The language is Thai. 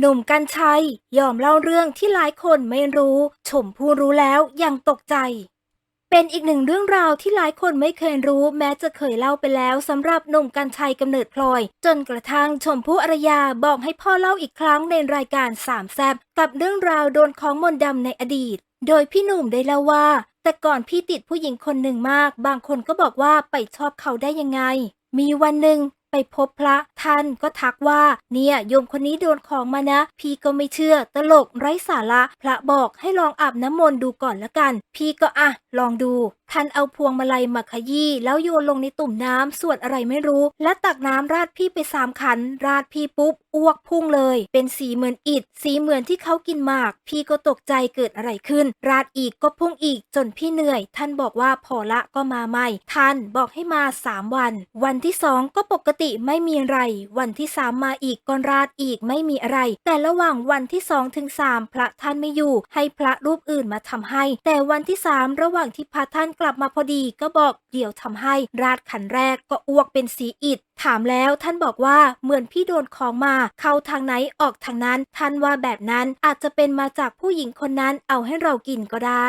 หนุ่มกัญชัย ยอมเล่าเรื่องที่หลายคนไม่รู้ ชมผู้รู้แล้วยังตกใจ เป็นอีกหนึ่งเรื่องราวที่หลายคนไม่เคยรู้ แม้จะเคยเล่าไปแล้วสำหรับหนุ่มกัญชัยกำเนิดพลอย จนกระทั่งชมพู่อารยาบอกให้พ่อเล่าอีกครั้งในรายการสามแซบกับเรื่องราวโดนของมนต์ดำในอดีต โดยพี่หนุ่มได้เล่าว่า แต่ก่อนพี่ติดผู้หญิงคนหนึ่งมาก บางคนก็บอกว่าไปชอบเขาได้ยังไง มีวันหนึ่ง ไปพบพระท่านก็ทักว่า เนี่ยโยมคนนี้โดนของมานะ พี่ก็ไม่เชื่อตลกไร้สาระ พระบอกให้ลองอาบน้ำมนต์ดูก่อนละกัน พี่ก็อะ ลองดูท่านเอาพวงมาลัยมาขยี้แล้วโยนลงในตุ่มน้ำส่วนอะไรไม่รู้ และตักน้ำราดพี่ไปสามขัน ราดพี่ปุ๊บอ้วกพุ่งเลย เป็นสีเหมือนอิฐสีเหมือนที่เขากินหมาก พี่ก็ตกใจเกิดอะไรขึ้น ราดอีกก็พุ่งอีกจนพี่เหนื่อย ท่านบอกว่าพอละก็มาใหม่ท่านบอกให้มาสามวัน วันที่สองก็ปกติไม่มีอะไร วันที่สามมาอีกก็ราดอีกไม่มีอะไร แต่ระหว่างวันที่สองถึงสามพระท่านไม่อยู่ ให้พระรูปอื่นมาทำให้ แต่วันที่สามระหว่างที่พระท่านกลับลับมาพอดีก็บอกเดี๋ยวทำให้ราดขันแรกก็อ้วกเป็นสีอิดถามแล้วท่านบอกว่าเหมือนพี่โดนของมา เข้าทางไหนออกทางนั้น ท่านว่าแบบนั้นอาจจะเป็นมาจากผู้หญิงคนนั้นเอาให้เรากินก็ได้